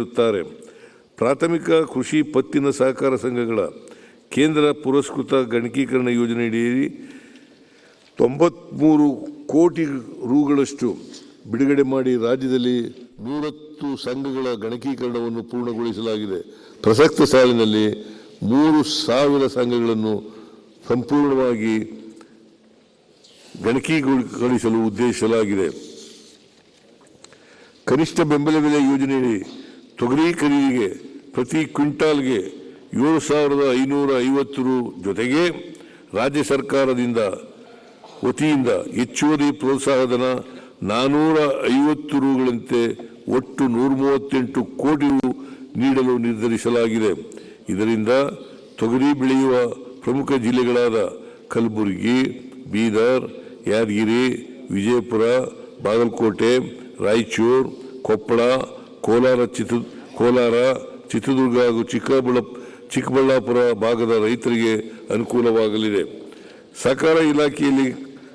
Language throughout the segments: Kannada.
ಇರುತ್ತಾರೆ ಪ್ರಾಥಮಿಕ ಕೃಷಿ ಪತ್ತಿನ ಸಹಕಾರ ಸಂಘಗಳ ಕೇಂದ್ರ ಪುರಸ್ಕೃತ ಗಣಕೀಕರಣ ಯೋಜನೆಯಡಿಯಲ್ಲಿ ತೊಂಬತ್ತ್ಮೂರು ಕೋಟಿ ರೂಗಳಷ್ಟು ಬಿಡುಗಡೆ ಮಾಡಿ ರಾಜ್ಯದಲ್ಲಿ ನೂರತ್ತು ಸಂಘಗಳ ಗಣಕೀಕರಣವನ್ನು ಪೂರ್ಣಗೊಳಿಸಲಾಗಿದೆ. ಪ್ರಸಕ್ತ ಸಾಲಿನಲ್ಲಿ ಮೂರು ಸಾವಿರ ಸಂಘಗಳನ್ನು ಸಂಪೂರ್ಣವಾಗಿ ಗಣಕೀಗೊಳಿಸಲು ಉದ್ದೇಶಿಸಲಾಗಿದೆ. ಕನಿಷ್ಠ ಬೆಂಬಲ ಬೆಲೆ ಯೋಜನೆಯಡಿ ತೊಗರಿ ಖರೀದಿಗೆ ಪ್ರತಿ ಕ್ವಿಂಟಾಲ್ಗೆ ಏಳು ಸಾವಿರದ ಐನೂರ ಐವತ್ತು ರು ಜೊತೆಗೆ ರಾಜ್ಯ ಸರ್ಕಾರದಿಂದ ವತಿಯಿಂದ ಹೆಚ್ಚುವರಿ ಪ್ರೋತ್ಸಾಹಧನ ನಾನೂರ ಐವತ್ತು ರುಗಳಂತೆ ಒಟ್ಟು ನೂರ ಮೂವತ್ತೆಂಟು ಕೋಟಿ ರು ನೀಡಲು ನಿರ್ಧರಿಸಲಾಗಿದೆ. ಇದರಿಂದ ತೊಗರಿ ಬೆಳೆಯುವ ಪ್ರಮುಖ ಜಿಲ್ಲೆಗಳಾದ ಕಲಬುರಗಿ, ಬೀದರ್, ಯಾದಗಿರಿ, ವಿಜಯಪುರ, ಬಾಗಲಕೋಟೆ, ರಾಯಚೂರು, ಕೊಪ್ಪಳ ಕೋಲಾರ ಚಿತ್ರ, ಕೋಲಾರ ಚಿತ್ರದುರ್ಗ ಹಾಗೂ ಚಿಕ್ಕಬಳ್ಳ ಚಿಕ್ಕಬಳ್ಳಾಪುರ ಭಾಗದ ರೈತರಿಗೆ ಅನುಕೂಲವಾಗಲಿದೆ. ಸಹಕಾರ ಇಲಾಖೆಯಲ್ಲಿ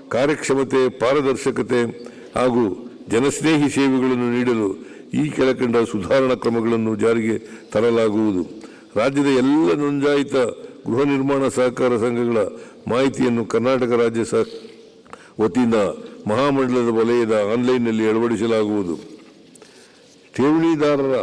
ಕಾರ್ಯಕ್ಷಮತೆ, ಪಾರದರ್ಶಕತೆ ಹಾಗೂ ಜನಸ್ನೇಹಿ ಸೇವೆಗಳನ್ನು ನೀಡಲು ಈ ಕೆಳಕಂಡ ಸುಧಾರಣಾ ಕ್ರಮಗಳನ್ನು ಜಾರಿಗೆ ತರಲಾಗುವುದು. ರಾಜ್ಯದ ಎಲ್ಲ ನೋಂದಾಯಿತ ಗೃಹ ನಿರ್ಮಾಣ ಸಹಕಾರ ಸಂಘಗಳ ಮಾಹಿತಿಯನ್ನು ಕರ್ನಾಟಕ ರಾಜ್ಯ ಸಹ ವತಿಯಿಂದ ಮಹಾಮಂಡಲದ ವಲಯದ ಆನ್ಲೈನ್ನಲ್ಲಿ ಅಳವಡಿಸಲಾಗುವುದು. ಠೇವಣಿದಾರರ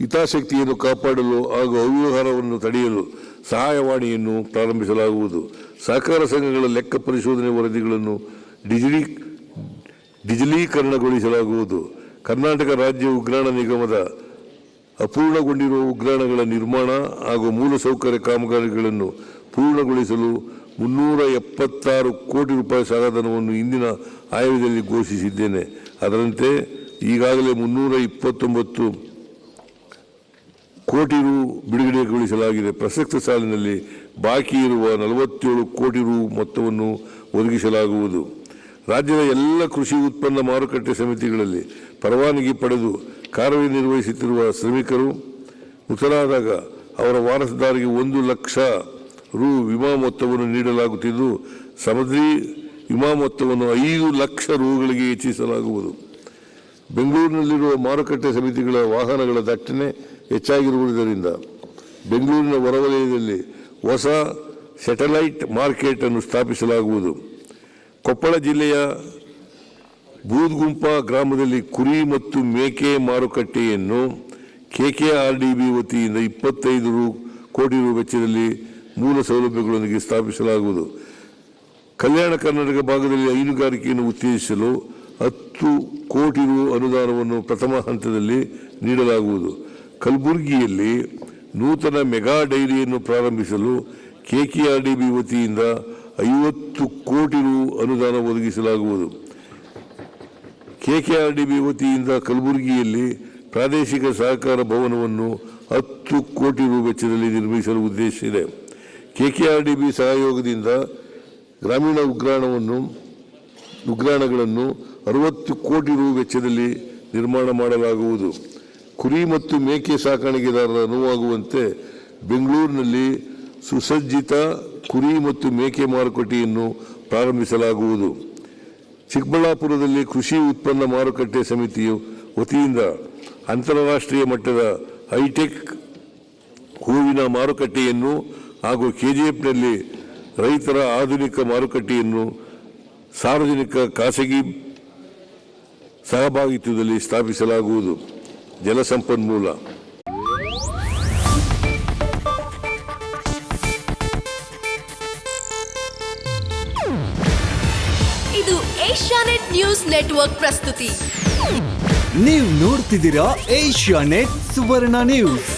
ಹಿತಾಸಕ್ತಿಯನ್ನು ಕಾಪಾಡಲು ಹಾಗೂ ಅವ್ಯವಹಾರವನ್ನು ತಡೆಯಲು ಸಹಾಯವಾಣಿಯನ್ನು ಪ್ರಾರಂಭಿಸಲಾಗುವುದು. ಸಹಕಾರ ಸಂಘಗಳ ಲೆಕ್ಕ ಪರಿಶೋಧನೆ ವರದಿಗಳನ್ನು ಡಿಜಿಲಿ ಡಿಜಿಲೀಕರಣಗೊಳಿಸಲಾಗುವುದು. ಕರ್ನಾಟಕ ರಾಜ್ಯ ಉಗ್ರಾಣ ನಿಗಮದ ಅಪೂರ್ಣಗೊಂಡಿರುವ ಉಗ್ರಾಣಗಳ ನಿರ್ಮಾಣ ಹಾಗೂ ಮೂಲಸೌಕರ್ಯ ಕಾಮಗಾರಿಗಳನ್ನು ಪೂರ್ಣಗೊಳಿಸಲು ಮುನ್ನೂರ ಎಪ್ಪತ್ತಾರು ಕೋಟಿ ರೂಪಾಯಿ ಸಹಾಯಧನವನ್ನು ಇಂದಿನ ಆಯವ್ಯದಲ್ಲಿ ಘೋಷಿಸಿದ್ದೇನೆ. ಅದರಂತೆ ಈಗಾಗಲೇ ಮುನ್ನೂರ ಇಪ್ಪತ್ತೊಂಬತ್ತು ಕೋಟಿ ರು ಬಿಡುಗಡೆಗೊಳಿಸಲಾಗಿದೆ. ಪ್ರಸಕ್ತ ಸಾಲಿನಲ್ಲಿ ಬಾಕಿ ಇರುವ ನಲವತ್ತೇಳು ಕೋಟಿ ರು ಮೊತ್ತವನ್ನು ಒದಗಿಸಲಾಗುವುದು. ರಾಜ್ಯದ ಎಲ್ಲ ಕೃಷಿ ಉತ್ಪನ್ನ ಮಾರುಕಟ್ಟೆ ಸಮಿತಿಗಳಲ್ಲಿ ಪರವಾನಗಿ ಪಡೆದು ಕಾರ್ಯನಿರ್ವಹಿಸುತ್ತಿರುವ ಶ್ರಮಿಕರು, ಮೃತರಾದಾಗ ಅವರ ವಾರಸದಾರಿಗೆ ಒಂದು ಲಕ್ಷ ರು ವಿಮಾ ಮೊತ್ತವನ್ನು ನೀಡಲಾಗುತ್ತಿದ್ದು, ಸಮದ್ರಿ ವಿಮಾ ಮೊತ್ತವನ್ನು ಐದು ಲಕ್ಷ ರುಗಳಿಗೆ ಹೆಚ್ಚಿಸಲಾಗುವುದು. ಬೆಂಗಳೂರಿನಲ್ಲಿರುವ ಮಾರುಕಟ್ಟೆ ಸಮಿತಿಗಳ ವಾಹನಗಳ ದಟ್ಟಣೆ ಹೆಚ್ಚಾಗಿರುವುದರಿಂದ ಬೆಂಗಳೂರಿನ ಹೊರವಲಯದಲ್ಲಿ ಹೊಸ ಸ್ಯಾಟಲೈಟ್ ಮಾರ್ಕೆಟ್ ಅನ್ನು ಸ್ಥಾಪಿಸಲಾಗುವುದು. ಕೊಪ್ಪಳ ಜಿಲ್ಲೆಯ ಬೂದ್ಗುಂಪ ಗ್ರಾಮದಲ್ಲಿ ಕುರಿ ಮತ್ತು ಮೇಕೆ ಮಾರುಕಟ್ಟೆಯನ್ನು ಕೆಕೆಆರ್ಡಿಬಿ ವತಿಯಿಂದ ಇಪ್ಪತ್ತೈದು ಕೋಟಿ ರು ವೆಚ್ಚದಲ್ಲಿ ಮೂಲ ಸೌಲಭ್ಯಗಳೊಂದಿಗೆ ಸ್ಥಾಪಿಸಲಾಗುವುದು. ಕಲ್ಯಾಣ ಕರ್ನಾಟಕ ಭಾಗದಲ್ಲಿ ಹೈನುಗಾರಿಕೆಯನ್ನು ಉತ್ತೇಜಿಸಲು ಹತ್ತು ಕೋಟಿ ರು ಅನುದಾನವನ್ನು ಪ್ರಥಮ ಹಂತದಲ್ಲಿ ನೀಡಲಾಗುವುದು. ಕಲಬುರಗಿಯಲ್ಲಿ ನೂತನ ಮೆಗಾ ಡೈರಿಯನ್ನು ಪ್ರಾರಂಭಿಸಲು ಕೆಕೆಆರ್ಡಿಬಿ ವತಿಯಿಂದ ಐವತ್ತು ಕೋಟಿ ರು ಅನುದಾನ ಒದಗಿಸಲಾಗುವುದು. ಕೆಕೆಆರ್ಡಿಬಿ ವತಿಯಿಂದ ಕಲಬುರಗಿಯಲ್ಲಿ ಪ್ರಾದೇಶಿಕ ಸಹಕಾರ ಭವನವನ್ನು ಹತ್ತು ಕೋಟಿ ರು ವೆಚ್ಚದಲ್ಲಿ ನಿರ್ಮಿಸಲು ಉದ್ದೇಶಿಸಿದೆ ಕೆಕೆಆರ್ಡಿಬಿ ಸಹಯೋಗದಿಂದ ಗ್ರಾಮೀಣ ಉಗ್ರಾಣವನ್ನು, ಉಗ್ರಾಣಗಳನ್ನು ಅರವತ್ತು ಕೋಟಿ ರು ವೆಚ್ಚದಲ್ಲಿ ನಿರ್ಮಾಣ ಮಾಡಲಾಗುವುದು. ಕುರಿ ಮತ್ತು ಮೇಕೆ ಸಾಕಾಣಿಕೆದಾರರ ಅನುವಾಗುವಂತೆ ಬೆಂಗಳೂರಿನಲ್ಲಿ ಸುಸಜ್ಜಿತ ಕುರಿ ಮತ್ತು ಮೇಕೆ ಮಾರುಕಟ್ಟೆಯನ್ನು ಪ್ರಾರಂಭಿಸಲಾಗುವುದು. ಚಿಕ್ಕಬಳ್ಳಾಪುರದಲ್ಲಿ ಕೃಷಿ ಉತ್ಪನ್ನ ಮಾರುಕಟ್ಟೆ ಸಮಿತಿಯು ವತಿಯಿಂದ ಅಂತಾರಾಷ್ಟ್ರೀಯ ಮಟ್ಟದ ಹೈಟೆಕ್ ಹೂವಿನ ಮಾರುಕಟ್ಟೆಯನ್ನು ಹಾಗೂ ಕೆಜಿಎಫ್ನಲ್ಲಿ ರೈತರ ಆಧುನಿಕ ಮಾರುಕಟ್ಟೆಯನ್ನು ಸಾರ್ವಜನಿಕ ಖಾಸಗಿ ಸಹಭಾಗಿತ್ವದಲ್ಲಿ ಸ್ಥಾಪಿಸಲಾಗುವುದು. ಜಲಸಂಪನ್ಮೂಲ ಇದು ಏಷ್ಯಾನೆಟ್ ನ್ಯೂಸ್ ನೆಟ್ವರ್ಕ್ ಪ್ರಸ್ತುತಿ. ನೀವು ನೋಡ್ತಿದ್ದೀರಾ ಏಷ್ಯಾ ನೆಟ್ ಸುವರ್ಣ ನ್ಯೂಸ್.